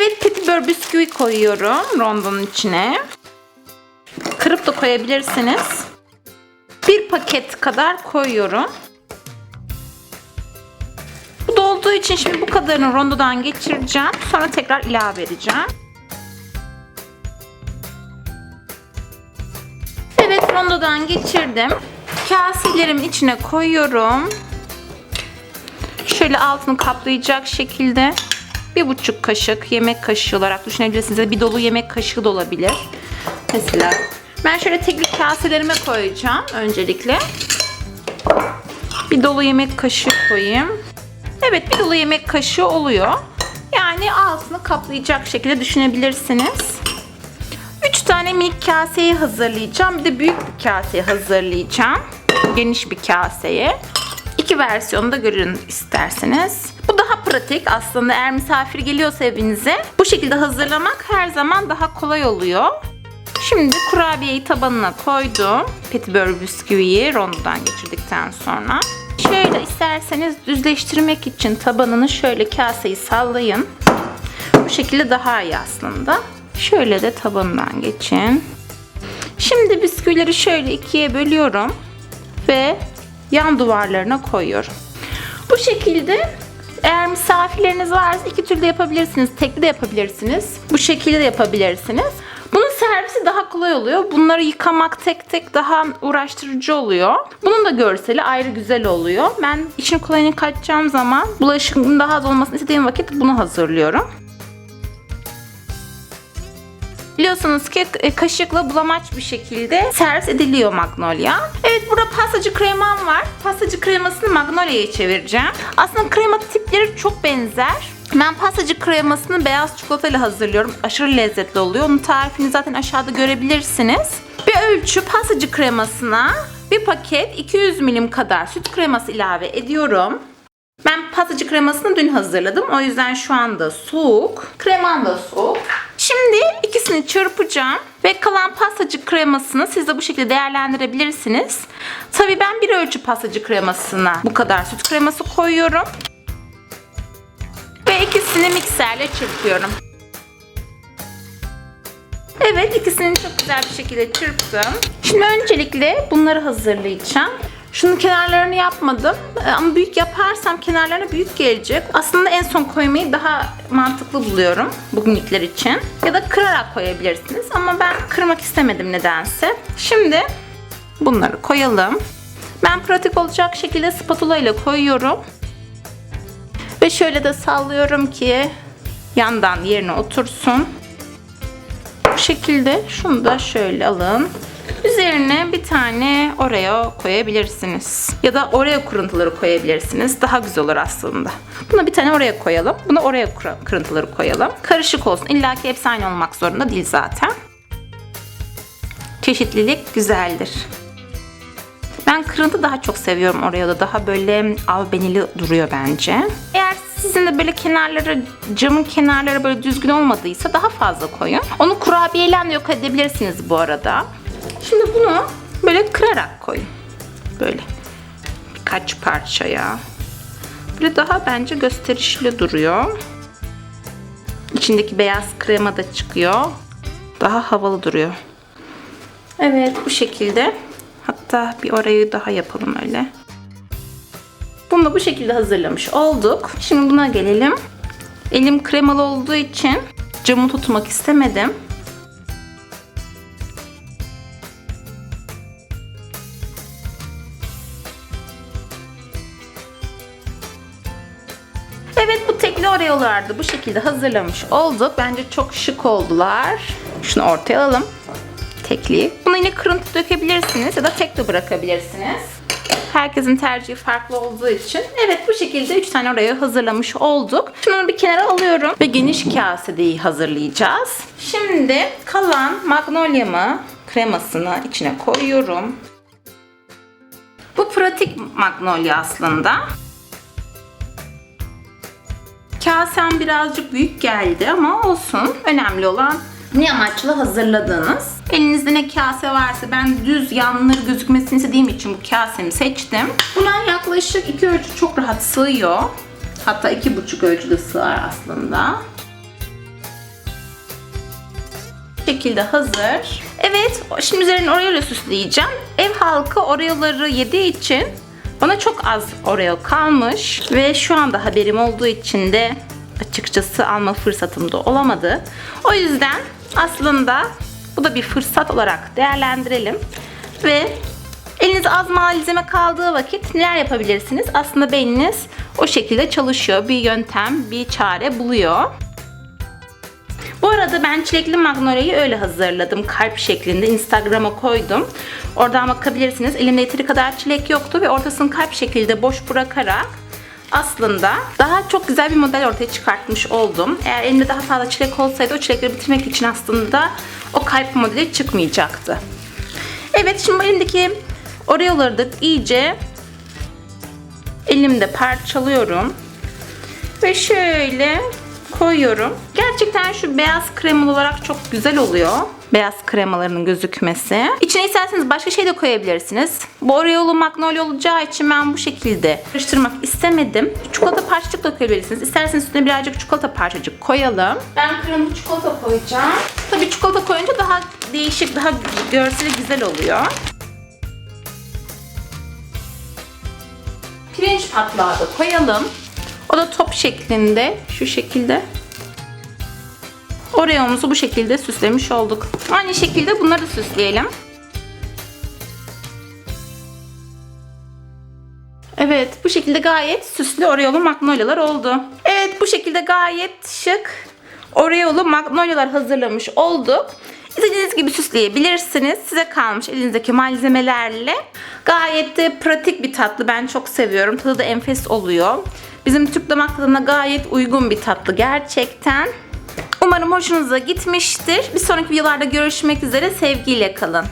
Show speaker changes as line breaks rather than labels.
Evet petibör bisküvi koyuyorum rondonun içine. Kırıp da koyabilirsiniz. Bir paket kadar koyuyorum. Bu dolduğu için şimdi bu kadarını rondodan geçireceğim. Sonra tekrar ilave edeceğim. Evet rondodan geçirdim. Kaselerimin içine koyuyorum. Şöyle altını kaplayacak şekilde bir buçuk kaşık yemek kaşığı olarak düşünebilirsiniz. Bir dolu yemek kaşığı da olabilir. Mesela ben şöyle tekli kaselerime koyacağım öncelikle. Bir dolu yemek kaşığı koyayım. Evet bir dolu yemek kaşığı oluyor. Yani altını kaplayacak şekilde düşünebilirsiniz. 3 tane minik kaseyi hazırlayacağım. Bir de büyük bir kaseyi hazırlayacağım. Geniş bir kaseye. İki versiyonu da görün isterseniz. Daha pratik aslında eğer misafir geliyorsa evinize. Bu şekilde hazırlamak her zaman daha kolay oluyor. Şimdi kurabiyeyi tabanına koydum. Petibör bisküviyi rondodan geçirdikten sonra. Şöyle isterseniz düzleştirmek için tabanını şöyle kaseyi sallayın. Bu şekilde daha iyi aslında. Şöyle de tabanından geçin. Şimdi bisküvileri şöyle ikiye bölüyorum ve yan duvarlarına koyuyorum. Bu şekilde eğer misafirleriniz varsa iki türlü yapabilirsiniz. Tekli de yapabilirsiniz. Bu şekilde de yapabilirsiniz. Bunun servisi daha kolay oluyor. Bunları yıkamak tek tek daha uğraştırıcı oluyor. Bunun da görseli ayrı güzel oluyor. Ben işin kolayını kaçacağım zaman bulaşığın daha az olmasını istediğim vakit bunu hazırlıyorum. Biliyorsunuz ki e, kaşıkla bulamaç bir şekilde servis ediliyor Magnolia. Evet burada pastacı kremam var. Pastacı kremasını Magnolia'ya çevireceğim. Aslında krema tipleri çok benzer. Ben pastacı kremasını beyaz çikolatayla hazırlıyorum. Aşırı lezzetli oluyor. Onun tarifini zaten aşağıda görebilirsiniz. Bir ölçü pastacı kremasına bir paket 200 milim kadar süt kreması ilave ediyorum. Ben pastacı kremasını dün hazırladım. O yüzden şu anda soğuk. Kremam da soğuk. Şimdi ikisini çırpacağım ve kalan pastacı kremasını siz de bu şekilde değerlendirebilirsiniz. Tabii ben bir ölçü pastacı kremasına bu kadar süt kreması koyuyorum. Ve ikisini mikserle çırpıyorum. Evet ikisini çok güzel bir şekilde çırptım. Şimdi öncelikle bunları hazırlayacağım. Şunun kenarlarını yapmadım Ee, ama büyük yaparsam kenarlarına büyük gelecek. Aslında en son koymayı daha mantıklı buluyorum bugünlükler için. Ya da kırarak koyabilirsiniz ama ben kırmak istemedim nedense. Şimdi bunları koyalım. Ben pratik olacak şekilde spatula ile koyuyorum. Ve şöyle de sallıyorum ki yandan yerine otursun. Bu şekilde şunu da şöyle alın. Üzerine bir tane Oreo koyabilirsiniz. Ya da Oreo kırıntıları koyabilirsiniz. Daha güzel olur aslında. Buna bir tane Oreo koyalım. Buna kır- kırıntıları koyalım. Karışık olsun. İlla ki hepsi aynı olmak zorunda değil zaten. Çeşitlilik güzeldir. Ben kırıntı daha çok seviyorum Oreo'da. Daha böyle albenili duruyor bence. Eğer sizin de böyle kenarları, camın kenarları böyle düzgün olmadıysa daha fazla koyun. Onu kurabiyeyle de yok edebilirsiniz bu arada. Şimdi bunu böyle kırarak koyun. Böyle birkaç parçaya. Böyle daha bence gösterişli duruyor. İçindeki beyaz krema da çıkıyor. Daha havalı duruyor. Evet bu şekilde. Hatta bir orayı daha yapalım öyle. Bunu da bu şekilde hazırlamış olduk. Şimdi buna gelelim. Elim kremalı olduğu için camı tutmak istemedim. Evet bu tekli oreolardı bu şekilde hazırlamış olduk. Bence çok şık oldular. Şunu ortaya alalım. Tekli. Bunu yine kırıntı dökebilirsiniz ya da tek de bırakabilirsiniz. Herkesin tercihi farklı olduğu için. Evet bu şekilde 3 tane oraya hazırlamış olduk. Şimdi onu bir kenara alıyorum ve geniş kasedeyi hazırlayacağız. Şimdi kalan magnolia'mı kremasını içine koyuyorum. Bu pratik magnolia aslında. Kasem birazcık büyük geldi ama olsun. Önemli olan ne amaçla hazırladığınız. Elinizde ne kase varsa ben düz yanları gözükmesini istediğim için bu kasemi seçtim. Buna yaklaşık iki ölçü çok rahat sığıyor. Hatta iki buçuk ölçüde sığar aslında. şekilde hazır. Evet, şimdi üzerine ile süsleyeceğim. Ev halkı Oreo'ları yediği için bana çok az Oreo kalmış ve şu anda haberim olduğu için de açıkçası alma fırsatım da olamadı. O yüzden aslında bu da bir fırsat olarak değerlendirelim ve elinizde az malzeme kaldığı vakit neler yapabilirsiniz? Aslında beyniniz o şekilde çalışıyor. Bir yöntem, bir çare buluyor. Bu arada ben çilekli magnolia'yı öyle hazırladım. Kalp şeklinde Instagram'a koydum. Oradan bakabilirsiniz. Elimde yeteri kadar çilek yoktu ve ortasını kalp şekilde boş bırakarak aslında daha çok güzel bir model ortaya çıkartmış oldum. Eğer elimde daha fazla çilek olsaydı o çilekleri bitirmek için aslında o kalp modeli çıkmayacaktı. Evet şimdi elimdeki Oreo'ları da iyice elimde parçalıyorum. Ve şöyle koyuyorum. Gerçekten şu beyaz kremalı olarak çok güzel oluyor. Beyaz kremalarının gözükmesi. İçine isterseniz başka şey de koyabilirsiniz. Bu Oreo'lu magnolia olacağı için ben bu şekilde karıştırmak istemedim. Çikolata parçacık da koyabilirsiniz. İsterseniz üstüne birazcık çikolata parçacık koyalım. Ben kremalı çikolata koyacağım. Tabii çikolata koyunca daha değişik, daha görseli güzel oluyor. Pirinç patlağı da koyalım. Da top şeklinde şu şekilde. Oreo'muzu bu şekilde süslemiş olduk. Aynı şekilde bunları süsleyelim. Evet bu şekilde gayet süslü Oreo'lu magnolyalar oldu. Evet bu şekilde gayet şık Oreo'lu magnolyalar hazırlamış olduk. İstediğiniz gibi süsleyebilirsiniz. Size kalmış elinizdeki malzemelerle. Gayet de pratik bir tatlı. Ben çok seviyorum. Tadı da enfes oluyor. Bizim Türk damak tadına gayet uygun bir tatlı gerçekten. Umarım hoşunuza gitmiştir. Bir sonraki videolarda görüşmek üzere. Sevgiyle kalın.